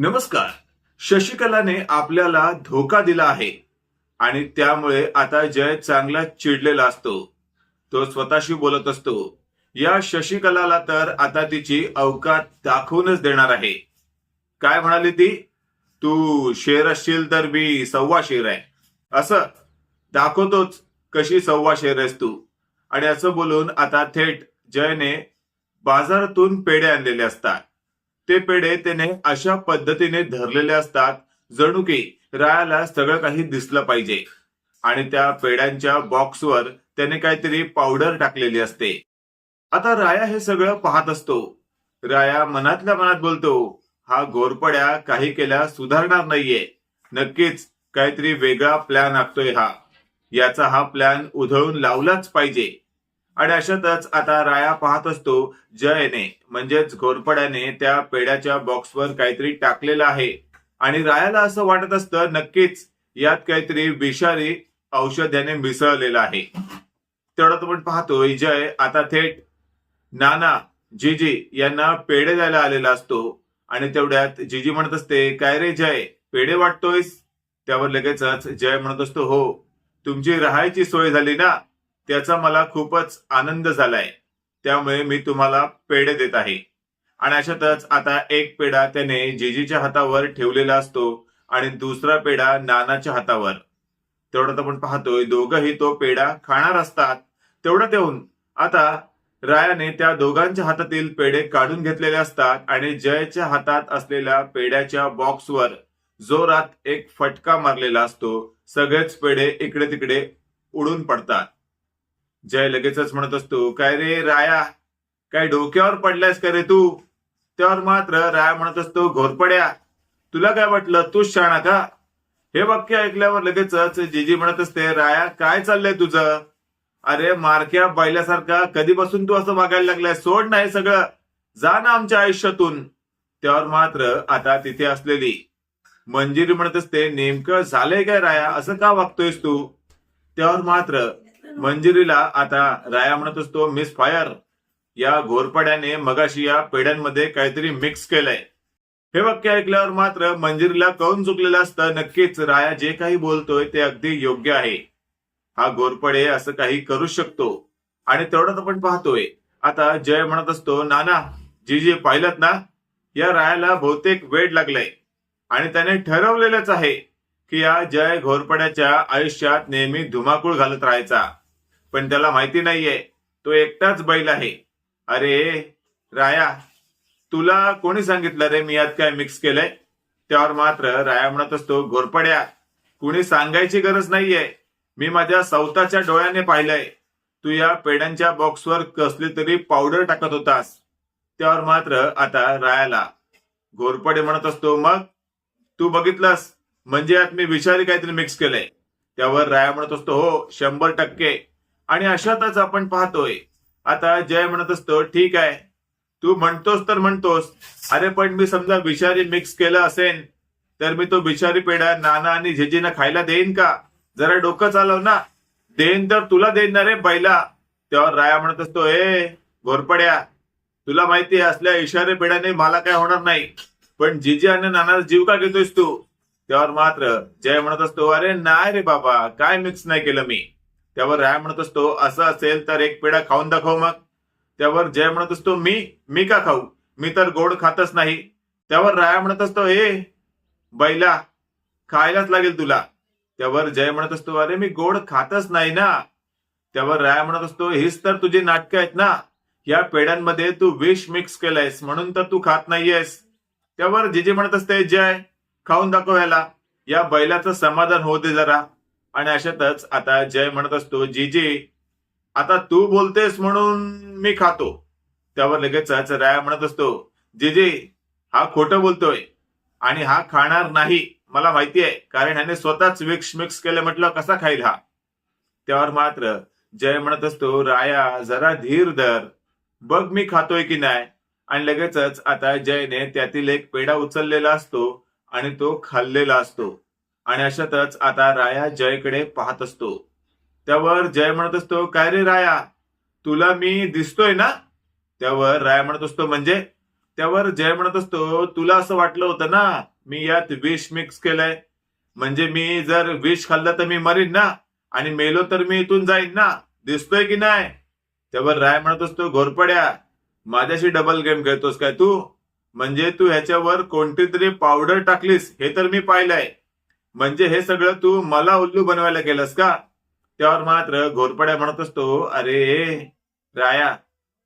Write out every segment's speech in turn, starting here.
नमस्कार. शशिकलाने आपल्याला धोका दिला आहे आणि त्यामुळे आता जय चांगला चिडलेला असतो. तो स्वतःशी बोलत असतो. या शशिकलाला तर आता तिची अवकात दाखवूनच देणार आहे. काय म्हणाली ती? तू शेर असशील तर मी सव्वा शेर आहे. असं. दाखवतोच कशी सव्वा शेर आहेस तू. आणि असं बोलून आता थेट जयने बाजारातून पेढे आणलेले असतात. ते पेढे त्याने अशा पद्धतीने धरलेले असतात जणू की रायाला सगळं काही दिसलं पाहिजे. आणि त्या पेड्यांच्या बॉक्सवर त्याने काहीतरी पावडर टाकलेली असते. आता राया हे सगळं पाहत असतो. राया मनातल्या मनात बोलतो हा घोरपड्या काही केल्या सुधारणार नाहीये. नक्कीच काहीतरी वेगळा प्लॅन आखतोय हा. याचा हा प्लॅन उधळून लावलाच पाहिजे. आणि अशातच आता राया पाहत असतो जयने म्हणजेच घोरपड्याने त्या पेड्याच्या बॉक्सवर काहीतरी टाकलेलं आहे. आणि रायाला असं वाटत असतं नक्कीच यात काहीतरी विषारी औषध याने मिसळलेलं आहे. तेवढं आपण पाहतोय जय आता थेट नाना जीजी यांना पेढे द्यायला आलेला असतो. आणि तेवढ्यात जीजी म्हणत असते काय रे जय पेढे वाटतोयस? त्यावर लगेचच जय म्हणत असतो हो तुमची राहायची सोय झाली ना? त्याचा मला खूपच आनंद झालाय. त्यामुळे मी तुम्हाला पेढे देत आहे. आणि अशातच आता एक पेढा त्याने जेजीच्या हातावर ठेवलेला असतो आणि दुसरा पेढा नानाच्या हातावर. तेवढ्यात आपण पाहतोय दोघंही तो पेढा खाणार असतात. तेवढ्यात येऊन आता रायाने त्या दोघांच्या हातातील पेढे काढून घेतलेले असतात आणि जयच्या हातात असलेल्या पेढ्याच्या बॉक्सवर जोरात एक फटका मारलेला असतो. सगळेच पेढे इकडे तिकडे उडून पडतात. जय लगेचच म्हणत असतो काय रे राया? काय डोक्यावर पडलायस का रे तू? त्यावर मात्र राया म्हणत असतो घोरपड्या तुला काय वाटलं? तूच शाणा का? हे वाक्य ऐकल्यावर लगेचच जीजी म्हणत असते राया काय चाललंय तुझं? अरे मारक्या बैल्यासारखा कधीपासून तू असं वागायला लागलाय? सोड नाही सगळं. जा ना आमच्या आयुष्यातून. त्यावर मात्र आता तिथे असलेली मंजिरी म्हणत असते नेमकं झालंय काय राया? असं का वागतोयस तू? त्यावर मात्र मंजिरीला आता राया म्हणत असतो मिस फायर या घोरपड्याने मगाशी या पेड्यांमध्ये काहीतरी मिक्स केलंय. हे वाक्य ऐकल्यावर मात्र मंजिरीला कळून चुकलेलं असतं. नक्कीच राया जे काही बोलतोय ते अगदी योग्य आहे. हा घोरपडे असं काही करू शकतो. आणि तेवढंच आपण पाहतोय. आता जय म्हणत असतो नाना जी जी पाहिलं ना या रायाला बहुतेक वेळ लागलाय. आणि त्याने ठरवलेलंच आहे की या जय घोरपड्याच्या आयुष्यात नेहमी धुमाकूळ घालत राहायचा. पण त्याला माहिती नाहीये. तो एकटाच बैल आहे. अरे राया तुला कोणी सांगितलं रे मी यात काय मिक्स केलंय? त्यावर मात्र राया म्हणत असतो घोरपड्या कुणी सांगायची गरज नाहीये. मी माझ्या सौताच्या डोळ्याने पाहिलंय. तू या पेड्यांच्या बॉक्सवर कसली तरी पावडर टाकत होतास. त्यावर मात्र आता रायाला घोरपडे म्हणत असतो मग? तू बघितलंस? म्हणजे यात मी विषारी काहीतरी मिक्स केलंय. त्यावर राया म्हणत असतो हो शंभर टक्के. आणि अशातच आपण पाहतोय. आता जय म्हणत असतो ठीक आहे. तू म्हणतोस तर म्हणतोस. अरे पण मी समजा विषारी मिक्स केलं असेल तर मी तो विषारी पेढा नाना आणि झेजीना खायला देईन का? जरा डोकं चालव ना. देईन तर तुला देईन ना रे बैला. त्यावर राया म्हणत असतो ए घोरपड्या तुला माहिती आहे असल्या इशारे पेढ्याने मला काय होणार नाही. पण जिजी आणि नाना जीव का घेतोयस तू? त्यावर मात्र जय म्हणत असतो अरे नाही रे बाबा काय मिक्स नाही केलं मी. त्यावर राय म्हणत असतो असं असेल तर एक पेढा खाऊन दाखव मग. त्यावर जय म्हणत असतो मी मी का खाऊ? मी तर गोड खातच नाही. त्यावर राया म्हणत असतो ए बैला खायलाच लागेल तुला. त्यावर जय म्हणत असतो अरे मी गोड खातच नाही ना. त्यावर राया म्हणत असतो हीच तर तुझी नाटकं आहेत ना. या पेड्यांमध्ये तू विष मिक्स केलंयस म्हणून तर तू खात नाहीयेस. त्यावर जिजी म्हणत असते जय खाऊन दाखव याला या बैलाचं समाधान होते जरा. आणि अशातच आता जय म्हणत असतो जीजी आता तू बोलतेस म्हणून मी खातो. त्यावर लगेचच राया म्हणत असतो जीजी हा खोटं बोलतोय आणि हा खाणार नाही मला माहिती आहे कारण ह्याने स्वतःच विक्स मिक्स केलं म्हटलं कसा खाईल हा? त्यावर मात्र जय म्हणत असतो राया जरा धीर धर बघ मी खातोय की नाही. आणि लगेचच आता जयने त्यातील एक पेढा उचललेला असतो आणि तो खाल्लेला असतो. आणि अशातच आता राया जयकडे पाहत असतो. त्यावर जय म्हणत असतो काय रे राया? तुला मी दिसतोय ना? त्यावर राया म्हणत असतो म्हणजे? त्यावर जय म्हणत असतो तुला असं वाटलं होतं ना मी यात विष मिक्स केलंय. म्हणजे मी जर विष खाल्लं तर मी मरीन ना? आणि मेलो तर मी इथून जाईन ना? दिसतोय की नाही? त्यावर राय म्हणत असतो घोरपड्या माझ्याशी डबल गेम खेळतोस काय तू? म्हणजे तू ह्याच्यावर कोणती तरी पावडर टाकलीस हे तर मी पाहिलंय. म्हणजे हे सगळं तू मला उल्लू बनवायला गेलस का? त्यावर मात्र घोरपड्या म्हणत असतो अरे राया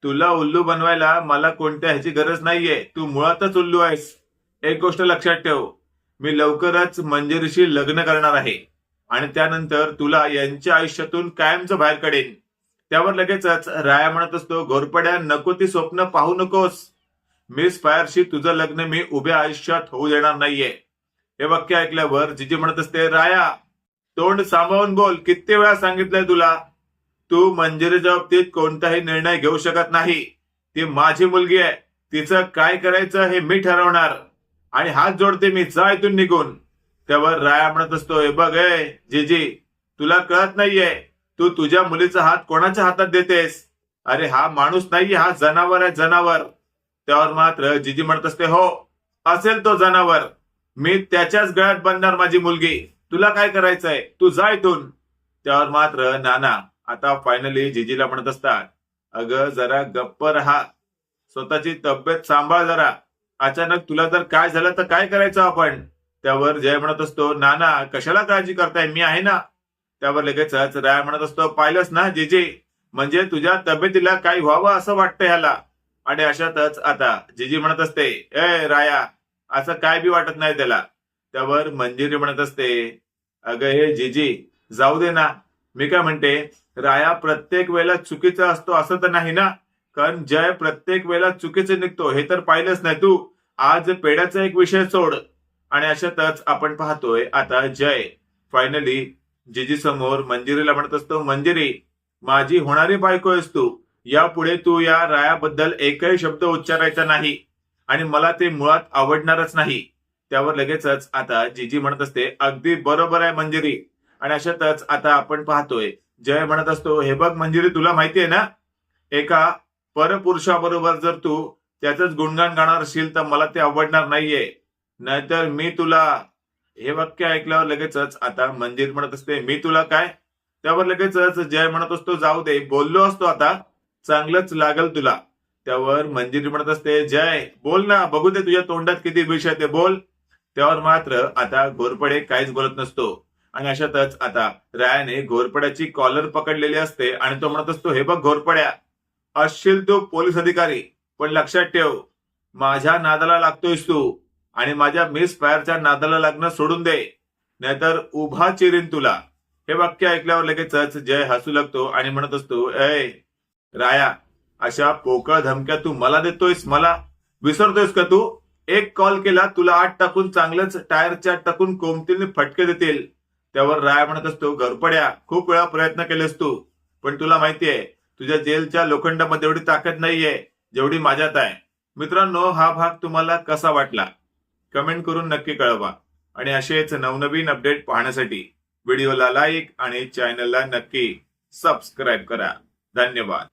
तुला उल्लू बनवायला मला कोणत्या ह्याची गरज नाहीये. तू मुळातच उल्लू आहेस. एक गोष्ट लक्षात ठेव. मी लवकरच मंजिरीशी लग्न करणार आहे. आणि त्यानंतर तुला यांच्या आयुष्यातून कायमचं बाहेर काढेन. त्यावर लगेचच राया म्हणत असतो घोरपड्या नको ती स्वप्न पाहू नकोस. मिस फायरशी तुझं लग्न मी उभ्या आयुष्यात होऊ देणार नाहीये. हे वाक्य ऐकल्यावर जिजी म्हणत असते राया तोंड सांभाळून बोल. किती वेळा सांगितलंय तुला? तू मंजिरीच्या बाबतीत कोणताही निर्णय घेऊ शकत नाही. ती माझी मुलगी आहे. तिचं काय करायचं हे मी ठरवणार. आणि हात जोडते मी. जा इथून निघून. त्यावर राया म्हणत असतो हे बघ ए जीजी तुला कळत नाहीये. तू तुझ्या मुलीचा हात कोणाच्या हातात देतेस? अरे हा माणूस नाहीये. हा जनावर आहे जनावर. त्यावर मात्र जीजी म्हणत असते हो असेल तो जनावर. मी त्याच्याच गळ्यात बांधणार माझी मुलगी. तुला काय करायचंय? तू जा इथून. त्यावर मात्र नाना आता फायनली जिजीला म्हणत असतात अगं जरा गप्प राहा. स्वतःची तब्येत सांभाळ जरा. अचानक तुला जर काय झालं तर काय करायचं आपण? त्यावर जय म्हणत असतो नाना कशाला काळजी करताय? मी आहे ना. त्यावर लगेचच राय म्हणत असतो पाहिलंच ना जिजे? म्हणजे तुझ्या तब्येतीला काही व्हावं असं वाटतं ह्याला. आणि अशातच आता जिजी म्हणत असते ए राया असं काय बी वाटत नाही त्याला. त्यावर मंजिरी म्हणत असते. अगं हे जिजी जाऊ दे ना. मी काय म्हणते राया प्रत्येक वेळेला चुकीचा असतो असं तर नाही ना? कारण जय प्रत्येक वेळेला चुकीचे निघतो हे तर पाहिलंच नाही तू. आज पेड्याचा एक विषय सोड. आणि अशातच आपण पाहतोय आता जय. फायनली जिजी समोर मंजिरीला म्हणत असतो मंजिरी माझी होणारी बायको आहेस तू. यापुढे तू या रायाबद्दल एकही शब्द उच्चारायचा नाही. आणि मला ते मुळात आवडणारच नाही. त्यावर लगेचच आता जीजी म्हणत असते अगदी बरोबर आहे मंजिरी. आणि अशातच आता आपण पाहतोय जय म्हणत असतो हे बघ मंजिरी तुला माहितीये ना एका परपुरुषाबरोबर जर तू त्याच गुणगान गाणार असशील तर मला ते आवडणार नाहीये. नाहीतर मी तुला हे वाक्य ऐकल्यावर लगेचच आता मंजिर म्हणत असते मी तुला काय? त्यावर लगेचच जय म्हणत असतो जाऊ दे बोललो असतो आता. चांगलंच लागल तुला. त्यावर मंजिरी म्हणत असते जय बोल ना बघू दे तुझ्या तोंडात किती विष आहे ते बोल. त्यावर मात्र आता घोरपडे काहीच बोलत नसतो. आणि अशातच आता रायाने घोरपड्याची कॉलर पकडलेली असते आणि तो म्हणत असतो हे बघ घोरपड्या असशील तू पोलीस अधिकारी पण लक्षात ठेव माझ्या नादाला लागतोयस तू आणि माझ्या मिस फायरच्या नादाला लागणं सोडून दे नाहीतर उभा चिरीन तुला. हे वाक्य ऐकल्यावर लगेचच जय हसू लागतो आणि म्हणत असतो ए राया अशा पोकळ धमक्या तू मला देतोयस मला विसरतोयस का तू? एक कॉल केला तुला आठ टाकून चांगलंच टायरच्या टाकून कोमतीने फटके देतील. त्यावर राय म्हणत असतो घरपड्या खूप वेळा प्रयत्न केलेस तू पण तुला माहितीये तुझ्या जेलच्या लोखंडामध्ये एवढी ताकद नाहीये जेवढी माझ्यात आहे. मित्रांनो हा भाग तुम्हाला कसा वाटला? कमेंट करून नक्की कळवा. आणि असेच नवनवीन अपडेट पाहण्यासाठी व्हिडिओला लाईक आणि चॅनलला नक्की सबस्क्राईब करा. धन्यवाद.